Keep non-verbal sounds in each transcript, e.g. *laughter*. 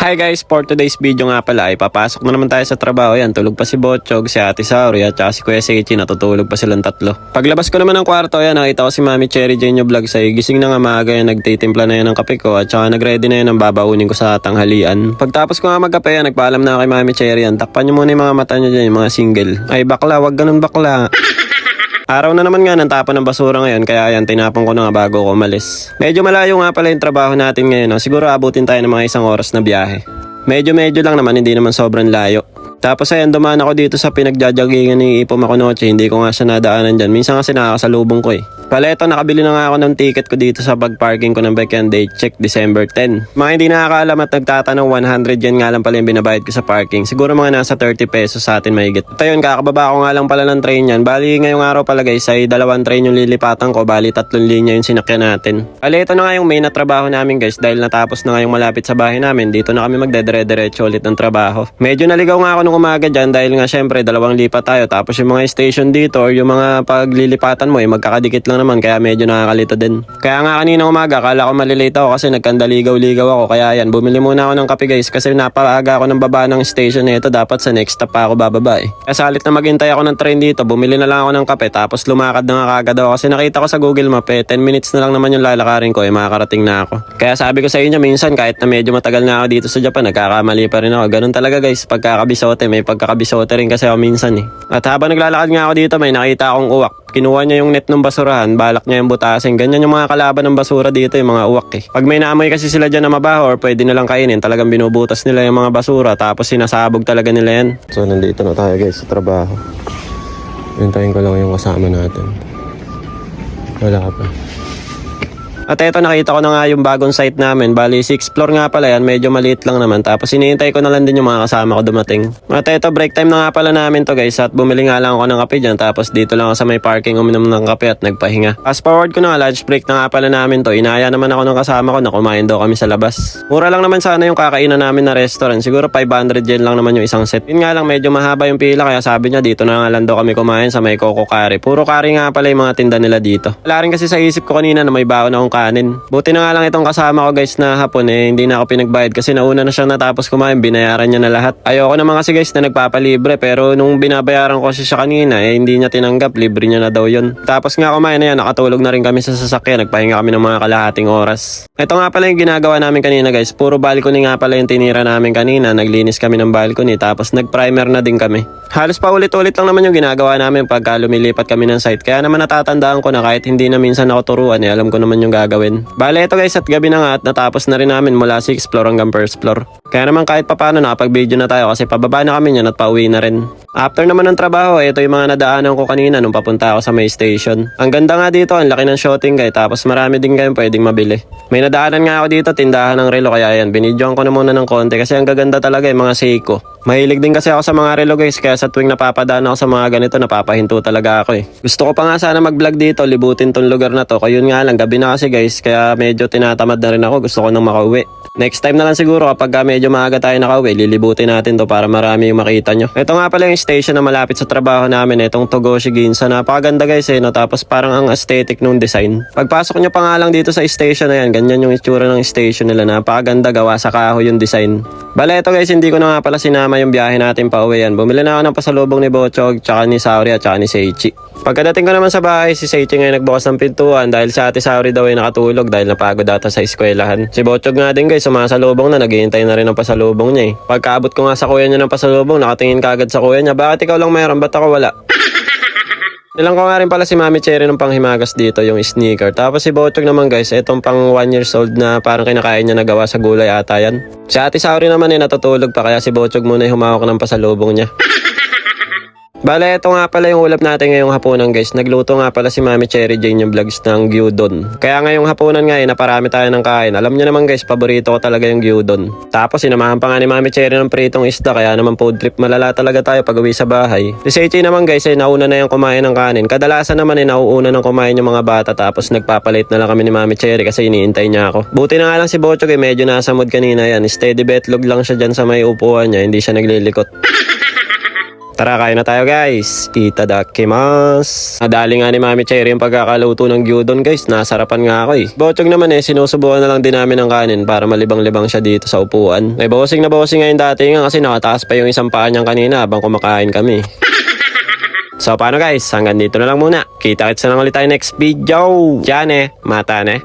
Hi guys, for today's video nga pala ay papasok na naman tayo sa trabaho yan. Tulog pa si Botchog, si Ate Sauri at saka si Kuya Seichi natutulog pa silang tatlo. Paglabas ko naman ng kwarto yan, nakita ko si Mami Cherry Jane yung vlog sa'yo. Gising na nga maaga yan, nagtitimpla na yan ng kape ko at saka nagready na yan ng babaunin ko sa tanghalian. Pagtapos ko nga magkape yan, nagpaalam na kay Mami Cherry yan. Takpan niyo muna yung mga mata niyo dyan, yung mga single. Ay bakla, wag ganun bakla. Araw na naman nga ng tapon ng basura ngayon kaya yan tinapon ko na nga bago ko umalis. Medyo malayo nga pala yung trabaho natin ngayon. No? Siguro abutin tayo ng mga isang oras na biyahe. Medyo medyo lang naman hindi naman sobrang layo. Tapos ayan dumaan ako dito sa pinagjajagingan ni Ipo Makunoche. Hindi ko nga siya nadaanan dyan. Minsan kasi nakakasalubong ko eh. Pala ito, nakabili na nga ako ng ticket ko dito sa pag-parking ko ng Backend Day Check December 10. Mga hindi nakakaalam at nagtatanong 100 yen nga lang pala yung binabayad ko sa parking. Siguro mga nasa 30 pesos sa atin mahigit. Ito yun, kakababa ko nga lang pala ng train yan. Bali ngayong araw pala guys ay dalawang train yung lilipatan ko. Bali tatlong linya yung sinakyan natin. Ito na nga yung main na trabaho namin guys dahil natapos na nga yung malapit sa bahay namin. Dito na kami magdedire-diretso ulit ng trabaho. Medyo naligaw nga ako nung umaga dyan dahil nga syempre dalawang lipat tayo. Tapos yung mga station dito or yung mga paglilipatan mo eh magkakadikit lang naman kaya medyo nakakalito din. Kaya nga kanina umaga akala ko malilate ako kasi nagkandaligaw-ligaw ako kaya yan bumili muna ako ng kape guys kasi napaaga ako ng baba ng station nito dapat sa next stop pa ako bababa eh. Kaya na maghintay ako ng train dito bumili na lang ako ng kape tapos lumakad na nga kagad ako kasi nakita ko sa Google Map eh 10 minutes na lang naman yung lalakarin ko eh makakarating na ako. Kaya sabi ko sa inyo minsan kahit na medyo matagal na ako dito sa Japan nagkakamali pa rin ako. Ganun talaga guys pagkakabisote may pagkakabisote rin kasi ako minsan eh. At habang naglalakad nga ako dito may nakita akong uwak. Kinuha niya yung net ng basurahan, balak niya yung butasin. Ganyan yung mga kalaban ng basura dito, yung mga uwak eh. Pag may naamoy kasi sila dyan na mabaho or pwede nilang kainin, talagang binubutas nila yung mga basura tapos sinasabog talaga nila yan. So nandito na tayo guys sa trabaho. Hintayin ko lang yung kasama natin. Wala pa. At eto nakita ko na nga yung bagong site namin. Bali 6 floor nga pala yan. Medyo maliit lang naman. Tapos hinihintay ko na lang din yung mga kasama ko dumating. At eto break time na nga pala namin to guys. At bumili nga lang ako ng kape dyan. Tapos dito lang ako sa may parking uminom ng kape at nagpahinga. Fast forward ko na nga lunch break na nga pala namin to. Inaya naman ako ng kasama ko na kumain daw kami sa labas. Mura lang naman sana yung kakainan namin na restaurant. Siguro 500 yen lang naman yung isang set. Yun nga lang medyo mahaba yung pila kaya sabi niya dito na nga lang daw kami kumain sa may Coco Curry. Puro curry nga pala yung mga tinda nila dito. Wala rin kasi sa isip ko kanina na may baon akong kanin. Buti na nga lang itong kasama ko guys na hapon eh, hindi na ako pinagbayad kasi nauna na siyang natapos kumain, binayaran niya na lahat. Ayoko naman kasi guys na nagpapalibre pero nung binabayaran ko siya kanina eh, hindi niya tinanggap, libre niya na daw yun. Tapos nga kumain na yan, nakatulog na rin kami sa sasakyan, nagpahinga kami ng mga kalahating oras. Ito nga pala yung ginagawa namin kanina guys, puro balcony nga pala yung tinira namin kanina, naglinis kami ng balcony tapos nag-primer na din kami. Halos pa ulit-ulit lang naman yung ginagawa namin pagka lumilipat kami ng site. Kaya naman natatandaan ko na kahit hindi na minsan ako eh, alam ko naman yung gagawin. Bale, ito guys, at gabi na nga at natapos na rin namin mula 6 floor hanggang first floor. Kaya naman kahit papano nakapag-video na tayo kasi pababa na kami yan at pauwi na rin. After naman ng trabaho, ito yung mga nadaanan ko kanina nung papunta ako sa may station. Ang ganda nga dito, ang laki ng shooting guy, tapos marami din kayong pwedeng mabili. May nadaanan nga ako dito, tindahan ng relo, kaya yan, binidyoan ko na muna ng konti kasi ang gaganda talaga yung mga Seiko. Mahilig din kasi ako sa mga relo guys, kaya sa tuwing napapadaan ako sa mga ganito, napapahinto talaga ako eh. Gusto ko pa nga sana mag-vlog dito, libutin tong lugar na to. Yun nga lang, gabi na kasi guys, kaya medyo tinatamad na rin ako, gusto ko nang makauwi. Next time na lang siguro kapag medyo maaga tayo nakauwi, lilibutin natin to para marami yung makita nyo. Ito nga pala yung station na malapit sa trabaho namin, itong Togoshi Ginza. Napakaganda guys eh, no? tapos parang ang aesthetic nung design. Pagpasok nyo pa nga lang dito sa station na yan, ganyan yung itsura ng station nila. Napakaganda gawa sa kahoy yung design. Bala ito guys, hindi ko na nga pala sinama yung biyahe natin pa uwi yan. Bumili na ako ng pasalubong ni Bochog, tsaka ni Sauri at tsaka ni Seichi. Pagkadating ko naman sa bahay, si Seichi ngayon nagbukas ng pintuan dahil sa ate Sauri daw ay nakatulog dahil napagod ata sa eskwelahan. Si Bochog nga din guys, sumasalubong na, naghihintay na rin ng pasalubong niya eh. Pagkaabot ko nga sa kuya niya ng pasalubong, nakatingin kagad sa kuya niya, bakit ikaw lang meron, ba't ako wala? *laughs* Nilang ko nga rin pala si Mami Cherry ng panghimagas dito, yung sneaker. Tapos si Bochog naman guys, itong pang 1 years old na parang kinakain niya nagawa sa gulay ata yan. Si Ate Sauri naman eh natutulog pa kaya si Bochog muna yung humawak ng pasalubong niya. *laughs* Bale, ito nga pala yung ulap natin ngayong hapunan guys. Nagluto nga pala si Mami Cherry Jane yung vlogs ng gyudon. Kaya ngayong hapunan nga eh, naparami tayo ng kain. Alam niyo naman guys, paborito ko talaga yung gyudon. Tapos sinamahan pa nga ni Mami Cherry ng pritong isda kaya naman food trip malala talaga tayo pag uwi sa bahay. Si Seichi naman guys eh, nauna na yung kumain ng kanin. Kadalasan naman eh, nauuna ng kumain yung mga bata tapos nagpapalit na lang kami ni Mami Cherry kasi iniintay niya ako. Buti na nga lang si Bochog eh, medyo nasa mood kanina yan. Steady betlog lang siya dyan sa may upuan niya, hindi siya naglilikot. *laughs* Tara, kain na tayo guys. Itadakimasu. Nadali nga ni Mami Cherry yung pagkakaluto ng gyudon guys. Nasarapan nga ako eh. Bochog naman eh, sinusubukan na lang din namin ng kanin para malibang-libang siya dito sa upuan. May bossing na bossing nga yung dati nga kasi nakataas pa yung isang paa niyang kanina habang kumakain kami. *laughs* So paano guys, hanggang dito na lang muna. Kita-kits na lang ulit tayo next video. Diyan eh, mata ne.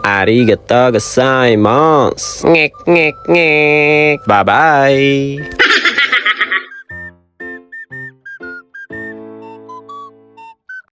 Arigato gozaimasu. Ngek, ngek, ngek. Bye-bye.